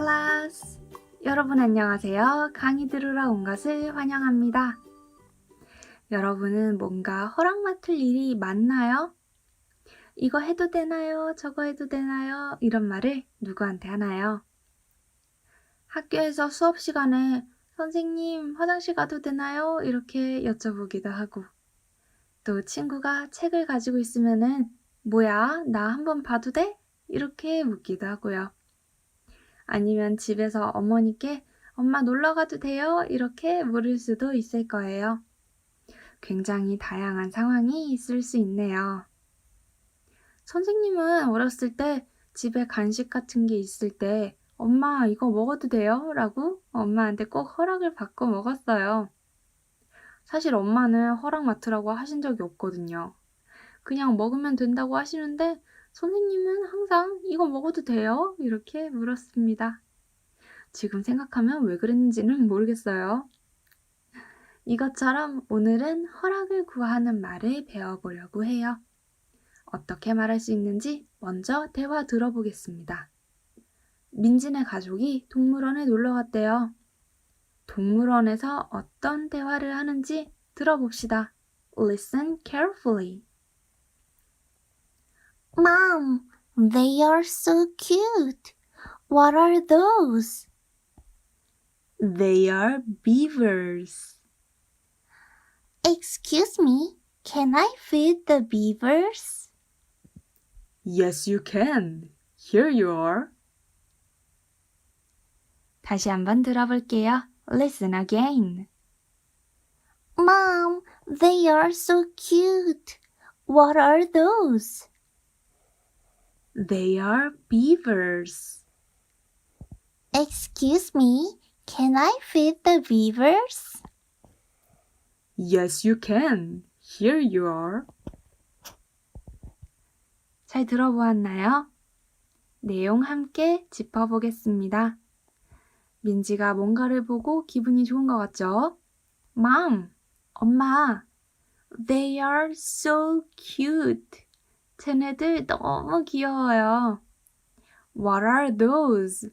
클래스! 여러분 안녕하세요. 강의 들으러 온 것을 환영합니다. 여러분은 뭔가 허락 맡을 일이 많나요? 이거 해도 되나요? 저거 해도 되나요? 이런 말을 누구한테 하나요? 학교에서 수업 시간에 선생님 화장실 가도 되나요? 이렇게 여쭤보기도 하고 또 친구가 책을 가지고 있으면은 뭐야? 나 한번 봐도 돼? 이렇게 묻기도 하고요. 아니면 집에서 어머니께 엄마 놀러 가도 돼요? 이렇게 물을 수도 있을 거예요. 굉장히 다양한 상황이 있을 수 있네요. 선생님은 어렸을 때 집에 간식 같은 게 있을 때 엄마 이거 먹어도 돼요? 라고 엄마한테 꼭 허락을 받고 먹었어요. 사실 엄마는 허락 맡으라고 하신 적이 없거든요. 그냥 먹으면 된다고 하시는데 선생님은 항상 이거 먹어도 돼요? 이렇게 물었습니다. 지금 생각하면 왜 그랬는지는 모르겠어요. 이것처럼 오늘은 허락을 구하는 말을 배워보려고 해요. 어떻게 말할 수 있는지 먼저 대화 들어보겠습니다. 민진의 가족이 동물원에 놀러 갔대요. 동물원에서 어떤 대화를 하는지 들어봅시다. Listen carefully. Mom, they are so cute. What are those? They are beavers. Excuse me, can I feed the beavers? Yes, you can. Here you are. 다시 한번 들어볼게요. Listen again. Mom, they are so cute. What are those? They are beavers. Excuse me, can I feed the beavers? Yes, you can. Here you are. 잘 들어보았나요? 내용 함께 짚어보겠습니다. 민지가 뭔가를 보고 기분이 좋은 것 같죠? Mom, 엄마, they are so cute. 쟤네들 너무 귀여워요. What are those?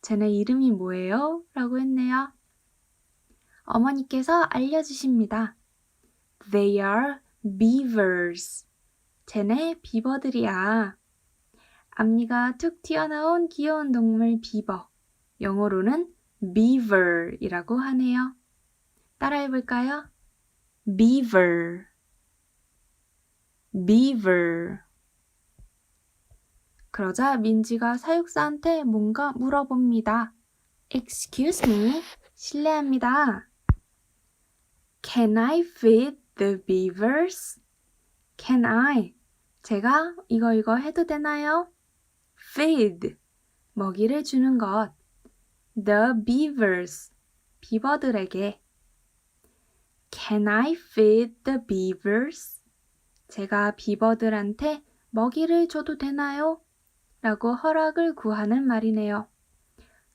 쟤네 이름이 뭐예요? 라고 했네요. 어머니께서 알려주십니다. They are beavers. 쟤네 비버들이야. 앞니가 툭 튀어나온 귀여운 동물 비버. 영어로는 beaver이라고 하네요. 따라해볼까요? beaver, beaver. 그러자 민지가 사육사한테 뭔가 물어봅니다. Excuse me, 실례합니다. Can I feed the beavers? Can I? 제가 이거 이거 해도 되나요? Feed, 먹이를 주는 것. The beavers, 비버들에게. Can I feed the beavers? 제가 비버들한테 먹이를 줘도 되나요? 라고 허락을 구하는 말이네요.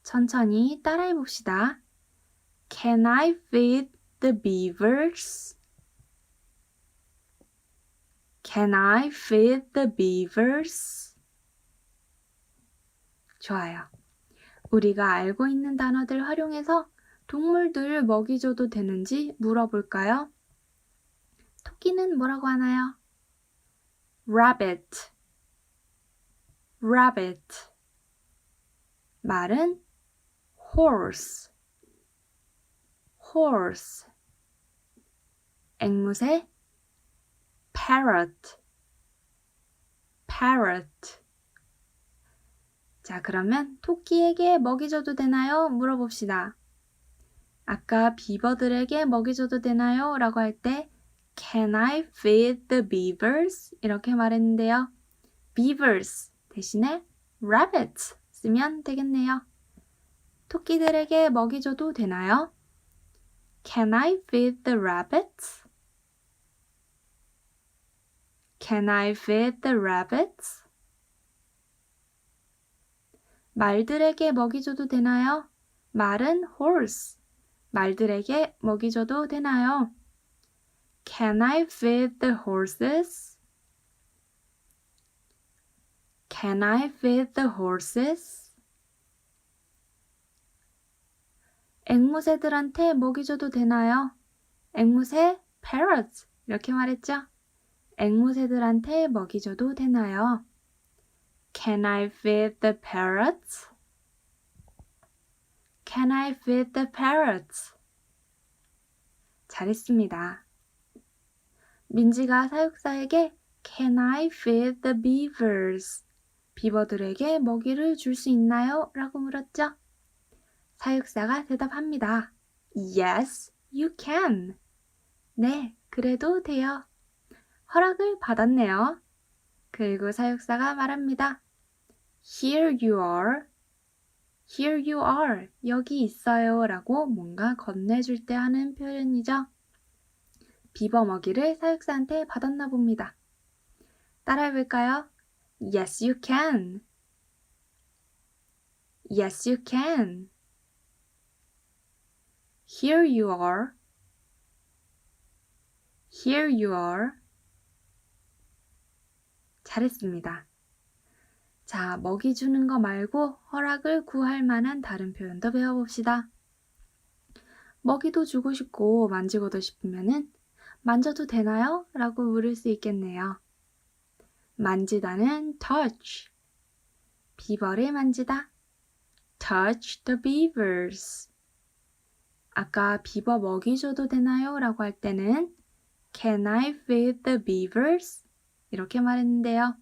천천히 따라해 봅시다. Can I feed the beavers? Can I feed the beavers? 좋아요. 우리가 알고 있는 단어들 활용해서 동물들 먹이 줘도 되는지 물어볼까요? 토끼는 뭐라고 하나요? Rabbit, rabbit. 말은 horse, horse. 앵무새 parrot, parrot. 자, 그러면 토끼에게 먹이 줘도 되나요? 물어봅시다. 아까 비버들에게 먹이 줘도 되나요? 라고 할 때 Can I feed the beavers? 이렇게 말했는데요. beavers 대신에 rabbits 쓰면 되겠네요. 토끼들에게 먹이 줘도 되나요? Can I feed the rabbits? Can I feed the rabbits? 말들에게 먹이 줘도 되나요? 말은 horse. 말들에게 먹이 줘도 되나요? Can I feed the horses? Can I feed the horses? 앵무새들한테 먹이 줘도 되나요? 앵무새 parrots 이렇게 말했죠? 앵무새들한테 먹이 줘도 되나요? Can I feed the parrots? Can I feed the parrots? 잘했습니다. 민지가 사육사에게 Can I feed the beavers? 비버들에게 먹이를 줄 수 있나요? 라고 물었죠. 사육사가 대답합니다. Yes, you can. 네, 그래도 돼요. 허락을 받았네요. 그리고 사육사가 말합니다. Here you are. Here you are. 여기 있어요. 라고 뭔가 건네줄 때 하는 표현이죠. 비버 먹이를 사육사한테 받았나 봅니다. 따라해 볼까요? Yes, you can. Yes, you can. Here you are. Here you are. 잘했습니다. 자, 먹이 주는 거 말고 허락을 구할 만한 다른 표현도 배워봅시다. 먹이도 주고 싶고 만지고도 싶으면은 만져도 되나요? 라고 물을 수 있겠네요. 만지다는 touch. 비버를 만지다. touch the beavers. 아까 비버 먹이 줘도 되나요? 라고 할 때는 can I feed the beavers? 이렇게 말했는데요.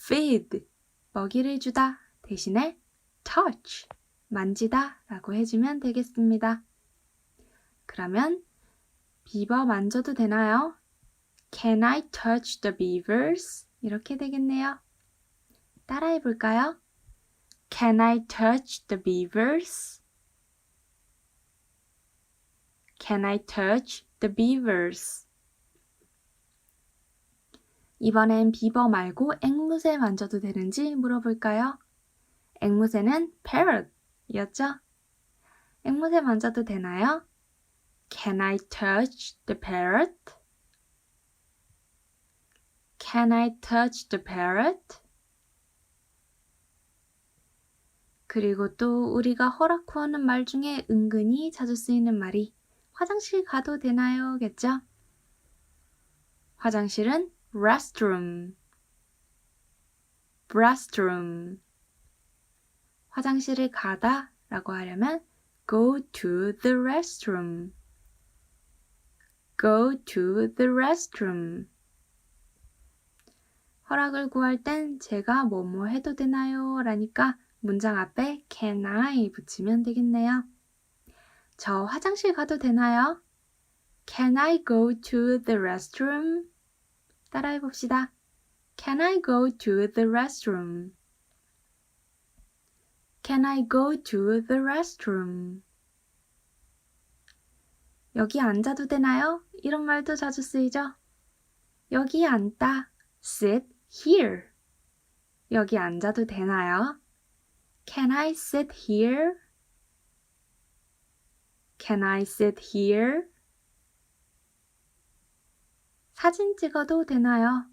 feed 먹이를 주다 대신에 touch 만지다 라고 해주면 되겠습니다. 그러면 비버 만져도 되나요? Can I touch the beavers? 이렇게 되겠네요. 따라해 볼까요? Can I touch the beavers? Can I touch the beavers? 이번엔 비버 말고 앵무새 만져도 되는지 물어볼까요? 앵무새는 parrot이었죠? 앵무새 만져도 되나요? Can I touch the parrot? Can I touch the parrot? 그리고 또 우리가 허락 구하는 말 중에 은근히 자주 쓰이는 말이 화장실 가도 되나요? 겠죠? 화장실은 restroom, restroom. 화장실을 가다 라고 하려면 go to the restroom, go to the restroom. 허락을 구할 땐 제가 뭐뭐 해도 되나요? 라니까 문장 앞에 can I 붙이면 되겠네요. 저 화장실 가도 되나요? Can I go to the restroom? 따라해 봅시다. Can I go to the restroom? Can I go to the restroom? 여기 앉아도 되나요? 이런 말도 자주 쓰이죠? 여기 앉다. sit here. 여기 앉아도 되나요? Can I sit here? Can I sit here? 사진 찍어도 되나요?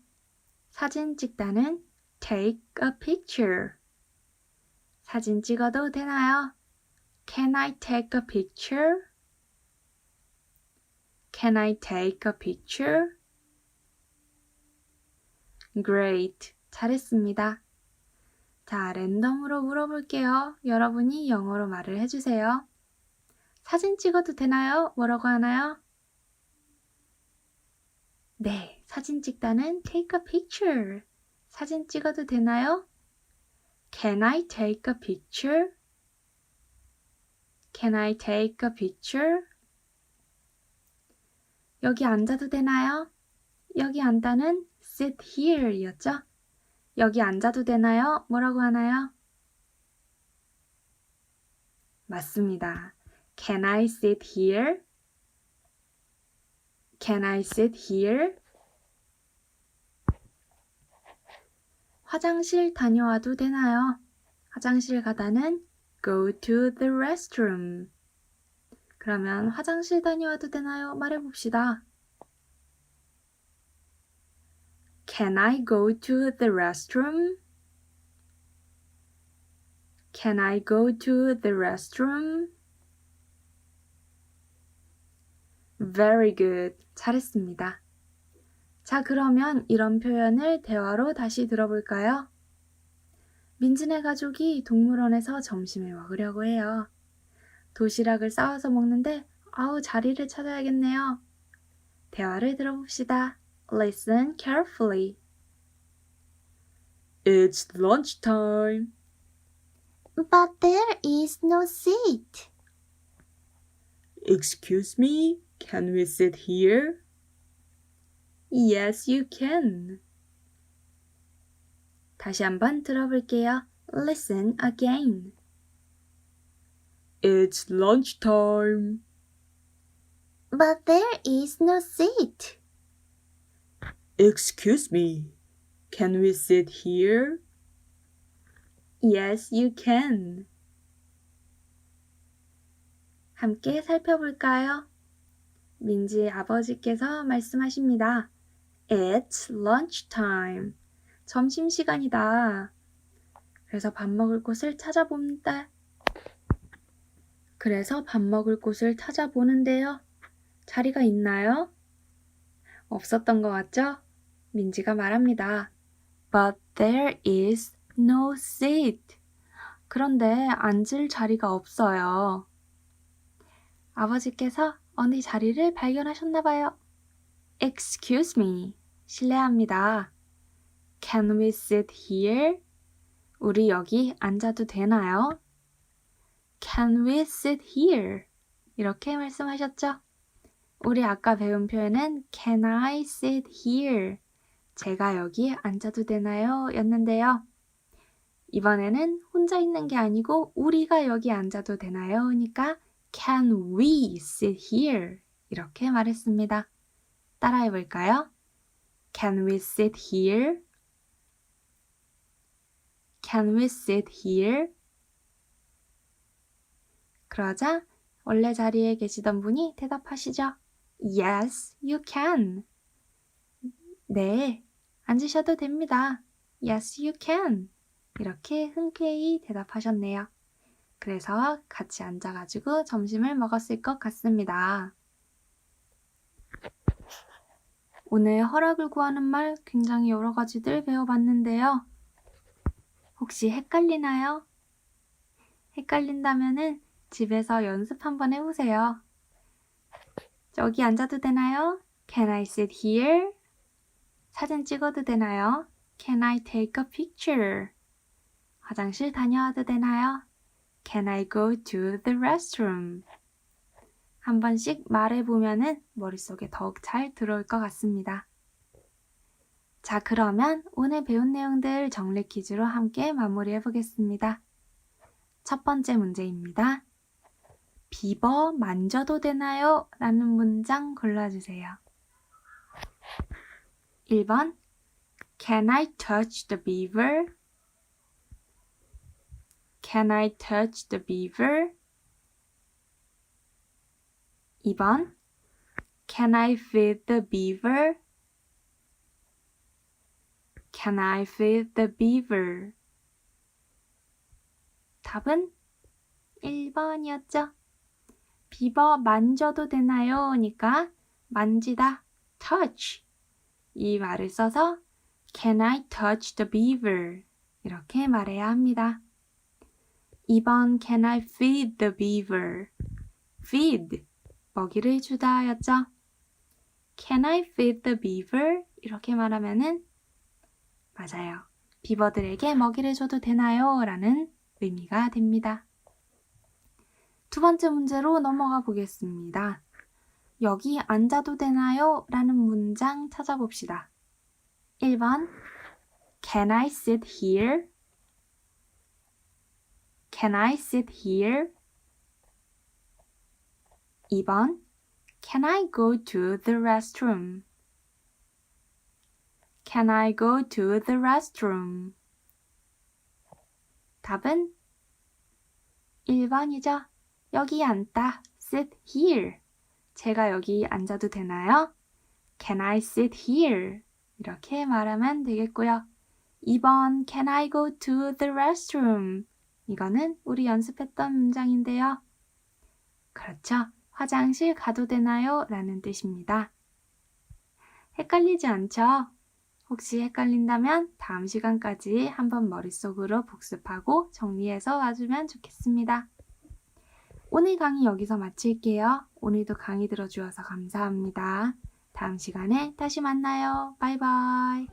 사진 찍다는 take a picture. 사진 찍어도 되나요? Can I take a picture? Can I take a picture? Great. 잘했습니다. 자, 랜덤으로 물어볼게요. 여러분이 영어로 말을 해주세요. 사진 찍어도 되나요? 뭐라고 하나요? 네, 사진 찍다는 take a picture. 사진 찍어도 되나요? Can I take a picture? Can I take a picture? 여기 앉아도 되나요? 여기 앉다는 sit here 였죠? 여기 앉아도 되나요? 뭐라고 하나요? 맞습니다. Can I sit here? Can I sit here? 화장실 다녀와도 되나요? 화장실 가다는 go to the restroom. 그러면 화장실 다녀와도 되나요? 말해봅시다. Can I go to the restroom? Can I go to the restroom? Very good. 잘했습니다. 자, 그러면 이런 표현을 대화로 다시 들어볼까요? 민진의 가족이 동물원에서 점심을 먹으려고 해요. 도시락을 싸와서 먹는데 아우 자리를 찾아야겠네요. 대화를 들어봅시다. Listen carefully. It's lunchtime. But there is no seat. Excuse me, can we sit here? Yes, you can. 다시 한번 들어볼게요. Listen again. It's lunchtime. But there is no seat. Excuse me, can we sit here? Yes, you can. 함께 살펴볼까요? 민지의 아버지께서 말씀하십니다. It's lunchtime. 점심시간이다. 그래서 밥 먹을 곳을 찾아봅니다. 그래서 밥 먹을 곳을 찾아보는데요. 자리가 있나요? 없었던 것 같죠? 민지가 말합니다. But there is no seat. 그런데 앉을 자리가 없어요. 아버지께서 어느 자리를 발견하셨나 봐요. Excuse me. 실례합니다. Can we sit here? 우리 여기 앉아도 되나요? Can we sit here? 이렇게 말씀하셨죠? 우리 아까 배운 표현은 Can I sit here? 제가 여기 앉아도 되나요? 였는데요. 이번에는 혼자 있는 게 아니고 우리가 여기 앉아도 되나요? 니까 Can we sit here? 이렇게 말했습니다. 따라해 볼까요? Can we sit here? Can we sit here? 그러자 원래 자리에 계시던 분이 대답하시죠. Yes, you can. 네, 앉으셔도 됩니다. Yes, you can. 이렇게 흔쾌히 대답하셨네요. 그래서 같이 앉아가지고 점심을 먹었을 것 같습니다. 오늘 허락을 구하는 말 굉장히 여러 가지들 배워봤는데요. 혹시 헷갈리나요? 헷갈린다면은 집에서 연습 한번 해보세요. 저기 앉아도 되나요? Can I sit here? 사진 찍어도 되나요? Can I take a picture? 화장실 다녀와도 되나요? Can I go to the restroom? 한 번씩 말해보면은 머릿속에 더욱 잘 들어올 것 같습니다. 자, 그러면 오늘 배운 내용들 정리 퀴즈로 함께 마무리해 보겠습니다. 첫 번째 문제입니다. 비버 만져도 되나요? 라는 문장 골라주세요. 1번 Can I touch the beaver? Can I touch the beaver? 2번 Can I feed the beaver? Can I feed the beaver? 답은 1번이었죠. 비버 만져도 되나요? 니까 만지다 touch 이 말을 써서 Can I touch the beaver? 이렇게 말해야 합니다. 2번 Can I feed the beaver? feed 먹이를 주다 였죠. Can I feed the beaver? 이렇게 말하면은 맞아요. 비버들에게 먹이를 줘도 되나요? 라는 의미가 됩니다. 두 번째 문제로 넘어가 보겠습니다. 여기 앉아도 되나요? 라는 문장 찾아봅시다. 1번 Can I sit here? Can I sit here? 2번 Can I go to the restroom? Can I go to the restroom? 답은 1번이죠. 여기 앉다. sit here. 제가 여기 앉아도 되나요? Can I sit here? 이렇게 말하면 되겠고요. 2번 Can I go to the restroom? 이거는 우리 연습했던 문장인데요. 그렇죠. 화장실 가도 되나요? 라는 뜻입니다. 헷갈리지 않죠? 혹시 헷갈린다면 다음 시간까지 한번 머릿속으로 복습하고 정리해서 와주면 좋겠습니다. 오늘 강의 여기서 마칠게요. 오늘도 강의 들어주셔서 감사합니다. 다음 시간에 다시 만나요. 바이바이.